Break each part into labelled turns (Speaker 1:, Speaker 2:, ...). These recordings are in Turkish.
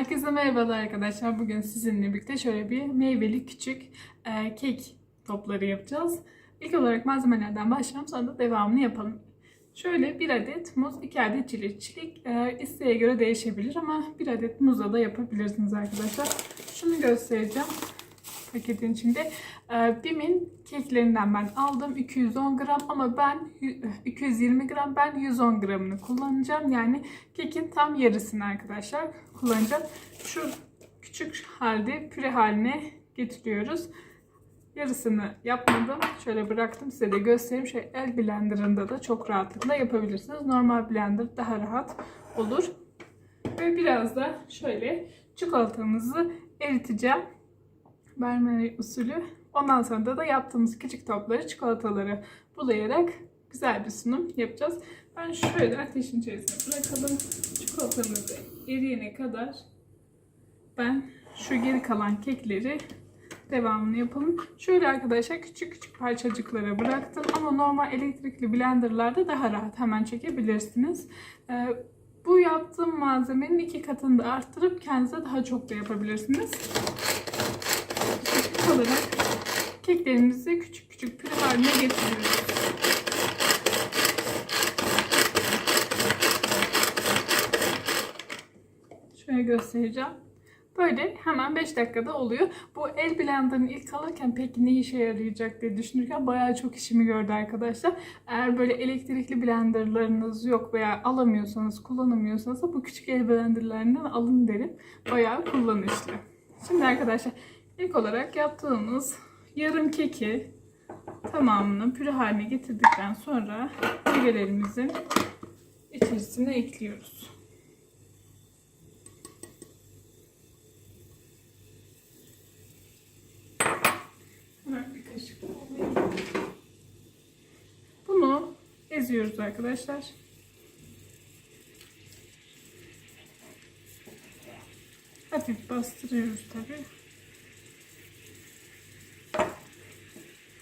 Speaker 1: Herkese merhabalar arkadaşlar. Bugün sizinle birlikte şöyle bir meyveli küçük e, kek topları yapacağız. İlk olarak malzemelerden başlayalım sonra da devamını yapalım. Şöyle bir adet muz, iki adet çilek. Çilek e, isteğe göre değişebilir ama bir adet muzla da yapabilirsiniz arkadaşlar. Şunu göstereceğim paketin içinde. E, Bim'in keklerinden ben aldım 210 gram ama ben yü- 220 gram ben 110 gramını kullanacağım. Yani kekin tam yarısını arkadaşlar kullanacağım. Şu küçük halde püre haline getiriyoruz. Yarısını yapmadım. Şöyle bıraktım size de göstereyim. Şey el blenderında da çok rahatlıkla yapabilirsiniz. Normal blender daha rahat olur. Ve biraz da şöyle çikolatamızı eriteceğim. Mermer usulü. Ondan sonra da, da yaptığımız küçük topları çikolataları bulayarak güzel bir sunum yapacağız. Ben şöyle ateşin içerisine bırakalım. Çikolatamızı eriyene kadar ben şu geri kalan kekleri devamını yapalım. Şöyle arkadaşlar küçük küçük parçacıklara bıraktım ama normal elektrikli blenderlarda daha rahat hemen çekebilirsiniz. Ee, bu yaptığım malzemenin iki katını da arttırıp kendinize daha çok da yapabilirsiniz. Olarak keklerimizi küçük küçük püre haline getiriyoruz. Şöyle göstereceğim. Böyle hemen 5 dakikada oluyor. Bu el blenderını ilk alırken peki ne işe yarayacak diye düşünürken bayağı çok işimi gördü arkadaşlar. Eğer böyle elektrikli blenderlarınız yok veya alamıyorsanız, kullanamıyorsanız bu küçük el blenderlarından alın derim. Bayağı kullanışlı. Şimdi arkadaşlar ilk olarak yaptığımız yarım keki tamamını püre haline getirdikten sonra meyvelerimizin içerisine ekliyoruz. Bunu eziyoruz arkadaşlar. Hafif bastırıyoruz tabi.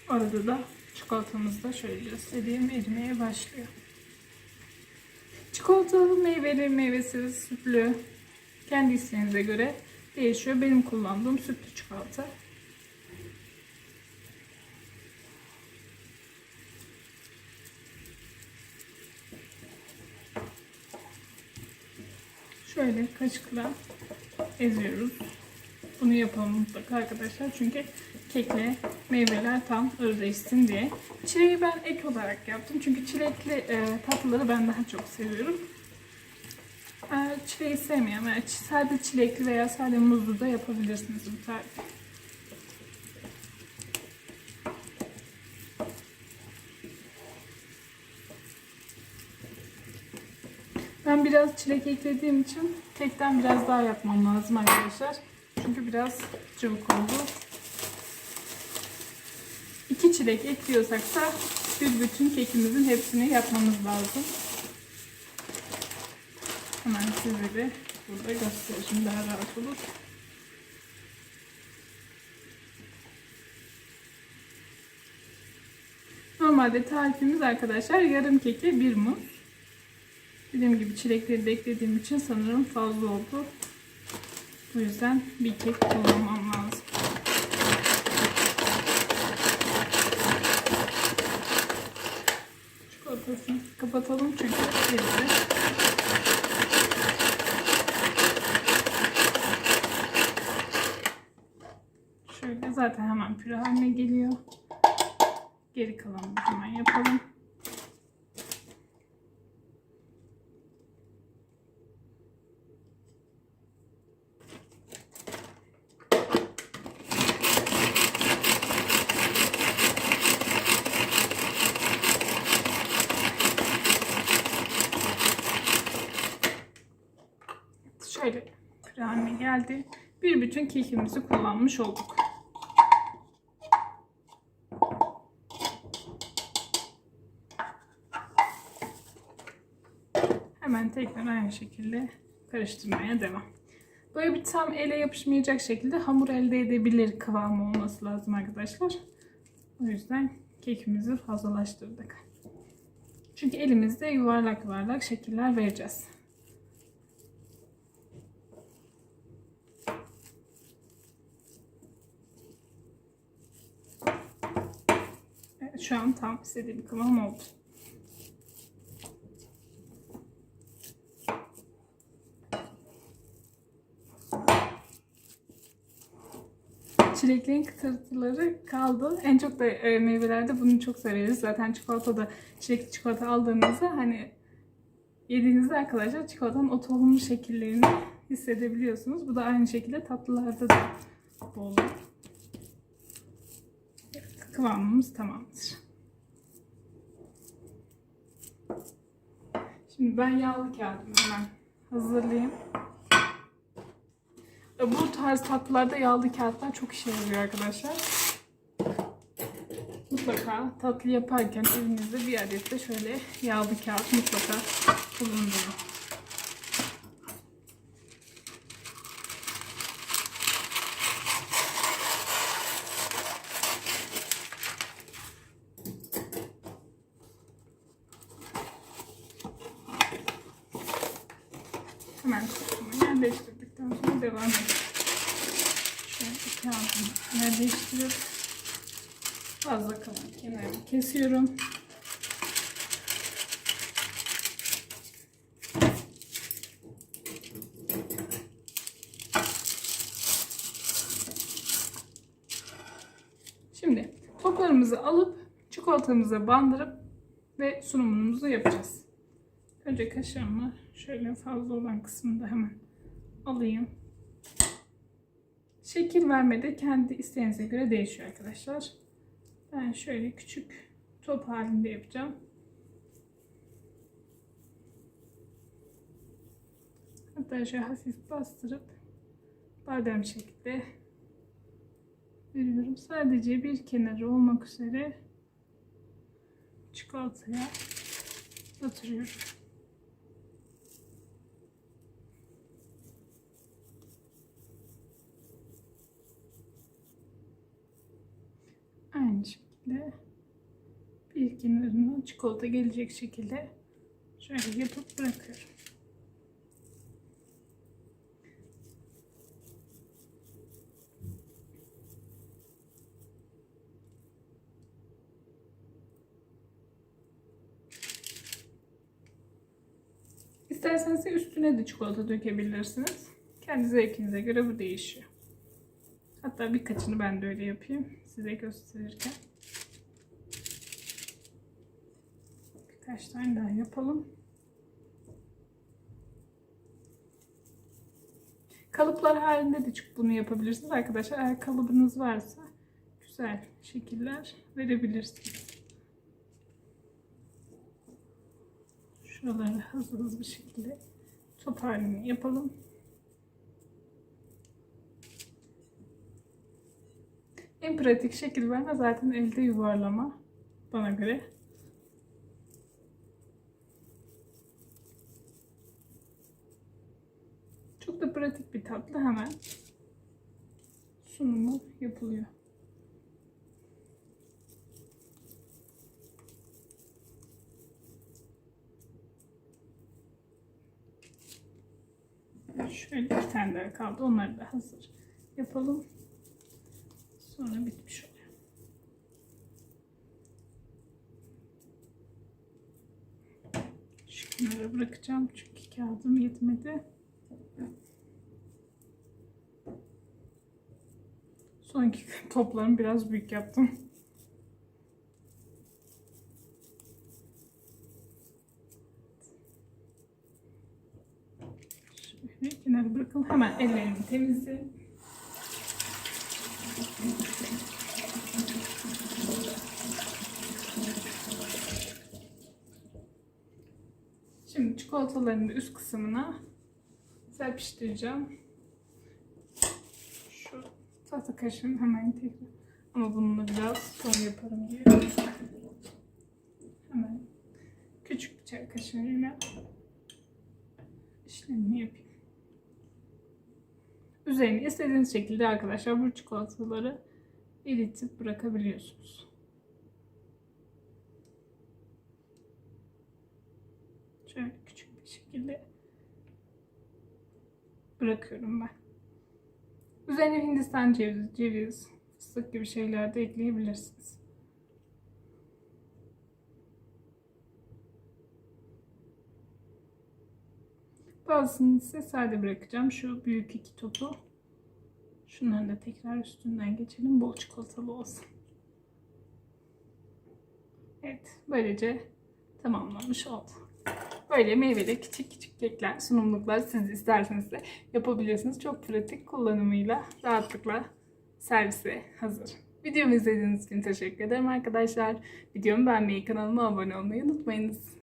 Speaker 1: Arada da çikolatamız da şöyle göstereyim erimeye başlıyor. Çikolatalı, meyveli, meyvesiz, sütlü kendi isteğinize göre değişiyor. Benim kullandığım sütlü çikolata. Şöyle kaşıkla eziyoruz. Bunu yapalım mutlaka arkadaşlar. Çünkü kekle meyveler tam özleşsin diye. Çileği ben ek olarak yaptım. Çünkü çilekli e, tatlıları ben daha çok seviyorum. E, çileği sevmeyen veya sade çilekli veya sade muzlu da yapabilirsiniz bu tarifi. Ben biraz çilek eklediğim için kekten biraz daha yapmam lazım arkadaşlar. Çünkü biraz cıvık oldu. İki çilek ekliyorsak da bir bütün kekimizin hepsini yapmamız lazım. Hemen size de burada göstereyim daha rahat olur. Normalde tarifimiz arkadaşlar yarım keke bir muz. Dediğim gibi çilekleri de eklediğim için sanırım fazla oldu. O yüzden bir kek kullanmam lazım. Çikolatasını kapatalım çünkü eridi. Şöyle zaten hemen püre haline geliyor. Geri kalanını hemen yapalım. Şöyle püre haline geldi. Bir bütün kekimizi kullanmış olduk. Hemen tekrar aynı şekilde karıştırmaya devam. Böyle bir tam ele yapışmayacak şekilde hamur elde edebilir kıvamı olması lazım arkadaşlar. O yüzden kekimizi fazlalaştırdık. Çünkü elimizde yuvarlak yuvarlak şekiller vereceğiz. Şu an tam istediğim kıvam oldu. Çileklerin kıtırtıları kaldı. En çok da e, meyvelerde bunu çok severiz. Zaten çikolatada çilekli çikolata aldığınızda hani yediğinizde arkadaşlar çikolatanın o tohumlu şekillerini hissedebiliyorsunuz. Bu da aynı şekilde tatlılarda da bu olur. Kıvamımız tamamdır. Şimdi ben yağlı kağıdımı hemen hazırlayayım. E, Bu tarz tatlılarda yağlı kağıtlar çok işe yarıyor arkadaşlar. Mutlaka tatlı yaparken evinizde bir adet de şöyle yağlı kağıt mutlaka bulundurun. Hemen kutusunu yerleştirdikten sonra devam edelim. Şöyle kağıdımı yerleştirip fazla kalan kenarını kesiyorum. Şimdi toplarımızı alıp çikolatamıza bandırıp ve sunumumuzu yapacağız. Önce kaşığımı şöyle fazla olan kısmını hemen alayım. Şekil vermede kendi isteğinize göre değişiyor arkadaşlar. Ben şöyle küçük top halinde yapacağım. Hatta şöyle hafif bastırıp badem şekilde veriyorum. Sadece bir kenarı olmak üzere çikolataya batırıyorum. Aynı şekilde bir kenarına çikolata gelecek şekilde şöyle yapıp bırakıyorum. İsterseniz üstüne de çikolata dökebilirsiniz. Kendi zevkinize göre bu değişiyor. Hatta birkaçını ben de öyle yapayım size gösterirken. Birkaç tane daha yapalım. Kalıplar halinde de bunu yapabilirsiniz arkadaşlar. Eğer kalıbınız varsa güzel şekiller verebilirsiniz. Şuraları hızlı hızlı bir şekilde top halini yapalım. En pratik şekil bence zaten elde yuvarlama bana göre. Çok da pratik bir tatlı hemen sunumu yapılıyor. Şöyle bir tane daha kaldı. Onları da hazır yapalım. Sonra bitmiş oluyor. Şu kenara bırakacağım çünkü kağıdım yetmedi. Sonraki toplarımı biraz büyük yaptım. Şöyle kenara bırakalım. Hemen ellerimi temizleyin. Şimdi çikolataların üst kısmına serpiştireceğim. Tahta kaşığın hemen tekrar ama bununla biraz son yaparım diye. Hemen küçük bir çay kaşığıyla işlemini yapayım. Üzerine istediğiniz şekilde arkadaşlar bu çikolataları eritip bırakabiliyorsunuz. Şöyle küçük bir şekilde bırakıyorum ben üzerine Hindistan cevizi, ceviz, fıstık gibi şeyler de ekleyebilirsiniz. Bazısını size sade bırakacağım. Şu büyük iki topu. Şunları da tekrar üstünden geçelim. Bol çikolatalı olsun. Evet. Böylece tamamlanmış oldu. Böyle meyveli küçük küçük kekler, sunumluklar siz isterseniz de yapabilirsiniz. Çok pratik kullanımıyla rahatlıkla servise hazır. Videomu izlediğiniz için teşekkür ederim arkadaşlar. Videomu beğenmeyi, kanalıma abone olmayı unutmayınız.